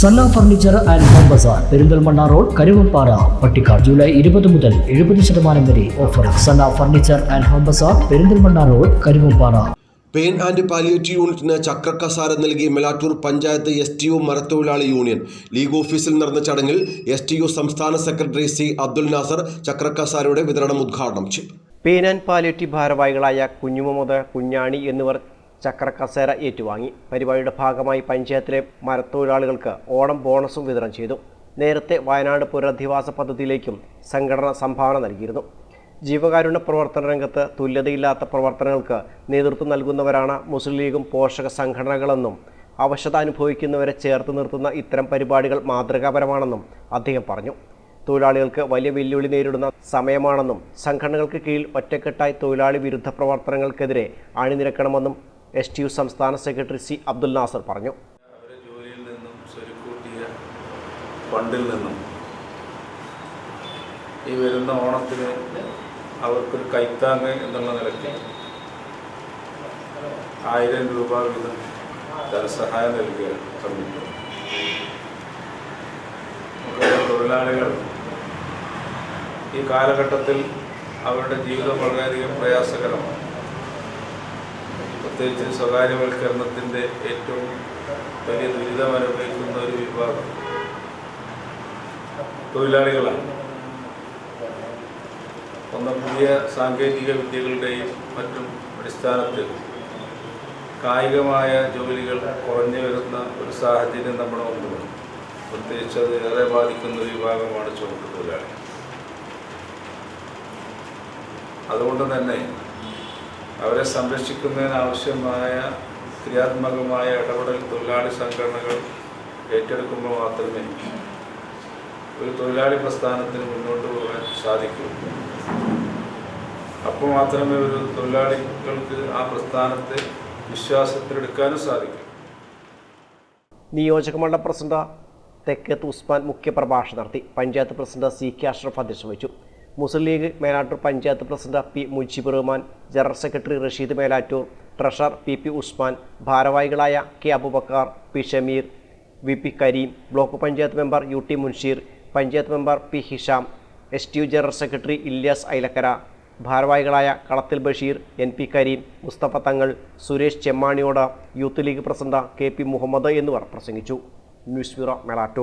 Sanna furniture and home bazaar Perinthalmanna road Karuvappara Pattikkad July ഇരുപത് മുതൽ എഴുപത് ശതമാനം വരെ offer Sanna furniture and home bazaar Perinthalmanna road Karuvappara pain and palliative യൂണിറ്റിന് ചക്രക്കസാര നൽകി Melattur panchayat S T O മരത്തൊഴിലാളി union. League ഓഫീസിൽ നടന്ന ചടങ്ങിൽ എസ് ടി ഒ സംസ്ഥാന സെക്രട്ടറി സി അബ്ദുൽ നാസർ ചക്രക്കസാരയുടെ വിതരണം ഉദ്ഘാടനം ചെയ്തു. പെയിൻ ആൻഡ് പാലിയേറ്റീവ് ഭാരവാഹികളായ കുഞ്ഞുമുഹമ്മദ് കുഞ്ഞാണി എന്നിവർ ചക്രക്കസേര ഏറ്റുവാങ്ങി. പരിപാടിയുടെ ഭാഗമായി പഞ്ചായത്തിലെ മരത്തൊഴിലാളികൾക്ക് ഓണം ബോണസും വിതരണം ചെയ്തു. നേരത്തെ വയനാട് പുനരധിവാസ പദ്ധതിയിലേക്കും സംഘടന സംഭാവന നൽകിയിരുന്നു. ജീവകാരുണ്യ പ്രവർത്തന രംഗത്ത് തുല്യതയില്ലാത്ത പ്രവർത്തനങ്ങൾക്ക് നേതൃത്വം നൽകുന്നവരാണ് മുസ്ലിം ലീഗും പോഷക സംഘടനകളെന്നും അവശത അനുഭവിക്കുന്നവരെ ചേർത്ത് നിർത്തുന്ന ഇത്തരം പരിപാടികൾ മാതൃകാപരമാണെന്നും അദ്ദേഹം പറഞ്ഞു. തൊഴിലാളികൾക്ക് വലിയ വെല്ലുവിളി നേരിടുന്ന സമയമാണെന്നും സംഘടനകൾക്ക് കീഴിൽ ഒറ്റക്കെട്ടായി തൊഴിലാളി വിരുദ്ധ പ്രവർത്തനങ്ങൾക്കെതിരെ അണിനിരക്കണമെന്നും എസ് ടി യു സംസ്ഥാന സെക്രട്ടറി സി അബ്ദുൽ നാസർ പറഞ്ഞു. ജോലിയിൽ നിന്നും ഫണ്ടിൽ നിന്നും ഈ വരുന്ന ഓണത്തിന് അവർക്കൊരു കൈത്താങ് എന്നുള്ള നിലയ്ക്ക് ആയിരം രൂപ വീതം ധനസഹായം നൽകുക കമ്മിറ്റി തൊഴിലാളികൾ ഈ കാലഘട്ടത്തിൽ അവരുടെ ജീവിതം വളരെയധികം പ്രയാസകരമാണ്. പ്രത്യേകിച്ച് സ്വകാര്യവൽക്കരണത്തിന്റെ ഏറ്റവും വലിയ ദുരിതം അനുഭവിക്കുന്ന ഒരു വിഭാഗം തൊഴിലാളികളാണ്. ഒന്ന് പുതിയ സാങ്കേതിക വിദ്യകളുടെയും മറ്റും അടിസ്ഥാനത്തിൽ കായികമായ ജോലികൾ കുറഞ്ഞു വരുന്ന ഒരു സാഹചര്യം നമ്മുടെ മുമ്പിലുണ്ട്. പ്രത്യേകിച്ച് അത് ഏറെ ബാധിക്കുന്ന ഒരു വിഭാഗമാണ് ചുമട്ട് തൊഴിലാളി. അതുകൊണ്ട് തന്നെ അവരെ സംരക്ഷിക്കുന്നതിനാവശ്യമായ ക്രിയാത്മകമായ ഇടപെടൽ തൊഴിലാളി സംഘടനകൾ ഏറ്റെടുക്കുമ്പോൾ മാത്രമേ ഒരു തൊഴിലാളി പ്രസ്ഥാനത്തിന് മുന്നോട്ട് പോകാൻ സാധിക്കൂ. അപ്പോൾ മാത്രമേ ഒരു തൊഴിലാളികൾക്ക് ആ പ്രസ്ഥാനത്തെ വിശ്വാസത്തിലെടുക്കാനും സാധിക്കൂ. നിയോജക മണ്ഡലം പ്രസിഡന്റ് തെക്കേത്ത് ഉസ്മാൻ മുഖ്യപ്രഭാഷണം നടത്തി. Panchayat president C K Ashraf അധ്യക്ഷം വഹിച്ചു. Muslim league Melattur panchayat president P Mujeeb Rahman general secretary Rasheed Melattur treasurer P P Usman ഭാരവാഹികളായ K Abubakar P Shameer V P Kareem block panchayat member U T Munsheer panchayat member P Hisham S T U general secretary Ilyas Ailakkara ഭാരവാഹികളായ Kalathil Basheer N P Kareem Mustafa Thangal Suresh Chemmaniyode youth league president K P Muhammad എന്നിവർ പ്രസംഗിച്ചു. News bureau Melattur.